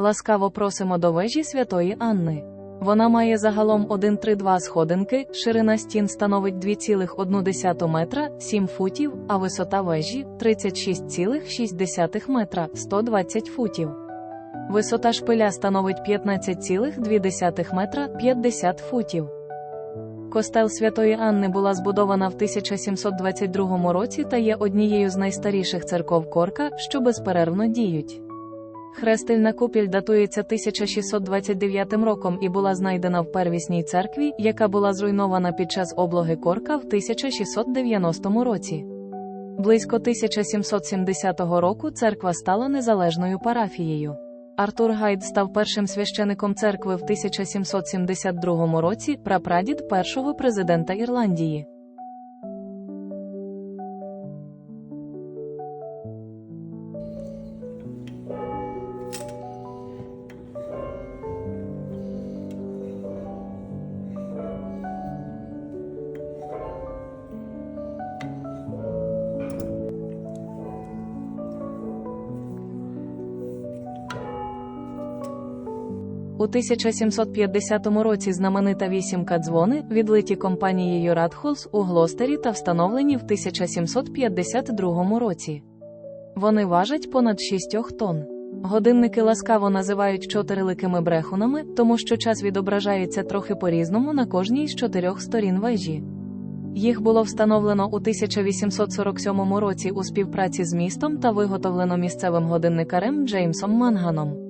Ласкаво просимо до вежі Святої Анни. Вона має загалом 1,32 сходинки, ширина стін становить 2,1 метра 7 футів, а висота вежі 36,6 метра 120 футів. Висота шпиля становить 15,2 метра 50 футів. Костел Святої Анни була збудована в 1722 році та є однією з найстаріших церков Корка, що безперервно діють. Хрестильна купіль датується 1629 роком і була знайдена в первісній церкві, яка була зруйнована під час облоги Корка в 1690 році. Близько 1770 року церква стала незалежною парафією. Артур Гайд став першим священиком церкви в 1772 році, прапрадід першого президента Ірландії. У 1750 році знаменита вісімка дзвони, відлиті компанією Радхолс у Глостері та встановлені в 1752 році. Вони важать понад 6 тонн. Годинники ласкаво називають чотириликими брехунами, тому що час відображається трохи по-різному на кожній з чотирьох сторін вежі. Їх було встановлено у 1847 році у співпраці з містом та виготовлено місцевим годинникарем Джеймсом Манганом.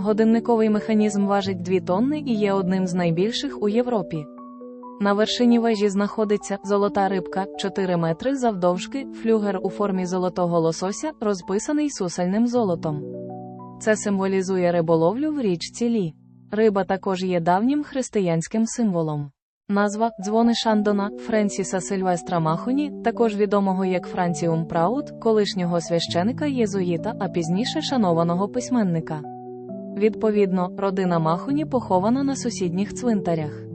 Годинниковий механізм важить 2 тонни і є одним з найбільших у Європі. На вершині вежі знаходиться золота рибка 4 метри завдовжки, флюгер у формі золотого лосося, розписаний сусальним золотом. Це символізує риболовлю в річці Лі. Риба також є давнім християнським символом. Назва дзвони Шандона Френсіса Сильвестра Махоні, також відомого як Франціум Праут, колишнього священика єзуїта, а пізніше шанованого письменника. Відповідно, родина Махоні похована на сусідніх цвинтарях.